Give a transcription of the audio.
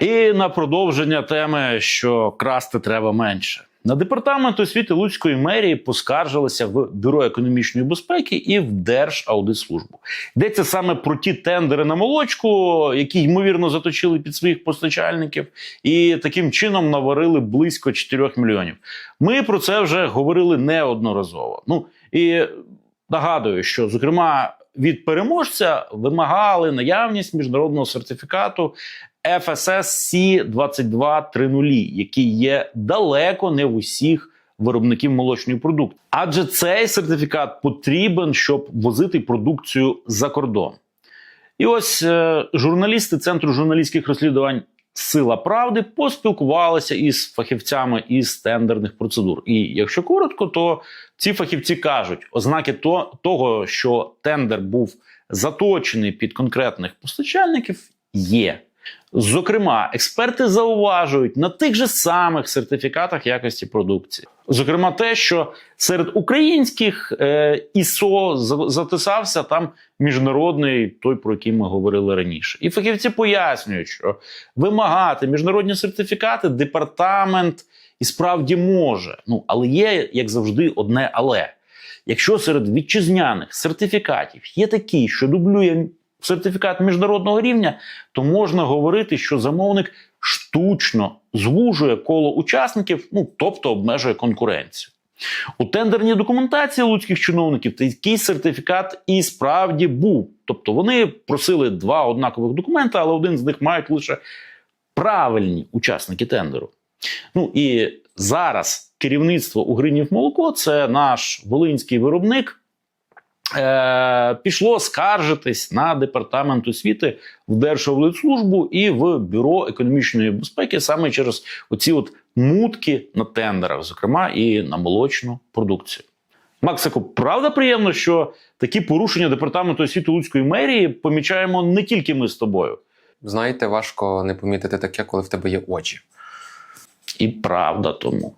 І на продовження теми, що красти треба менше. На департамент освіти Луцької мерії поскаржилися в бюро економічної безпеки і в Держаудитслужбу. Йдеться саме про ті тендери на молочку, які ймовірно заточили під своїх постачальників, і таким чином наварили близько 4 мільйонів. Ми про це вже говорили неодноразово. Ну і нагадую, що зокрема від переможця вимагали наявність міжнародного сертифікату FSSC 2230, який є далеко не в усіх виробників молочної продукції. Адже цей сертифікат потрібен, щоб возити продукцію за кордон. І ось е, журналісти Центру журналістських розслідувань Сила правди поспілкувалися із фахівцями із тендерних процедур. І якщо коротко, то ці фахівці кажуть, ознаки то, того, що тендер був заточений під конкретних постачальників, є. Зокрема, експерти зауважують на тих же самих сертифікатах якості продукції. Зокрема, те, що серед українських е, ІСО затисався там міжнародний, той, про який ми говорили раніше. І фахівці пояснюють, що вимагати міжнародні сертифікати департамент і справді може. Ну, але є, як завжди, одне але. Якщо серед вітчизняних сертифікатів є такий, що дублює сертифікат міжнародного рівня, то можна говорити, що замовник штучно звужує коло учасників, ну тобто обмежує конкуренцію. У тендерній документації луцьких чиновників такий сертифікат і справді був. Тобто вони просили два однакових документи, але один з них мають лише правильні учасники тендеру. Ну і зараз керівництво у Гринів молоко це наш волинський виробник. Е, пішло скаржитись на департамент освіти в Держаудитслужбу і в бюро економічної безпеки саме через оці от мутки на тендерах, зокрема і на молочну продукцію. Максику, правда приємно, що такі порушення департаменту освіти Луцької мерії помічаємо не тільки ми з тобою, Знаєте, важко не помітити таке, коли в тебе є очі. і правда тому.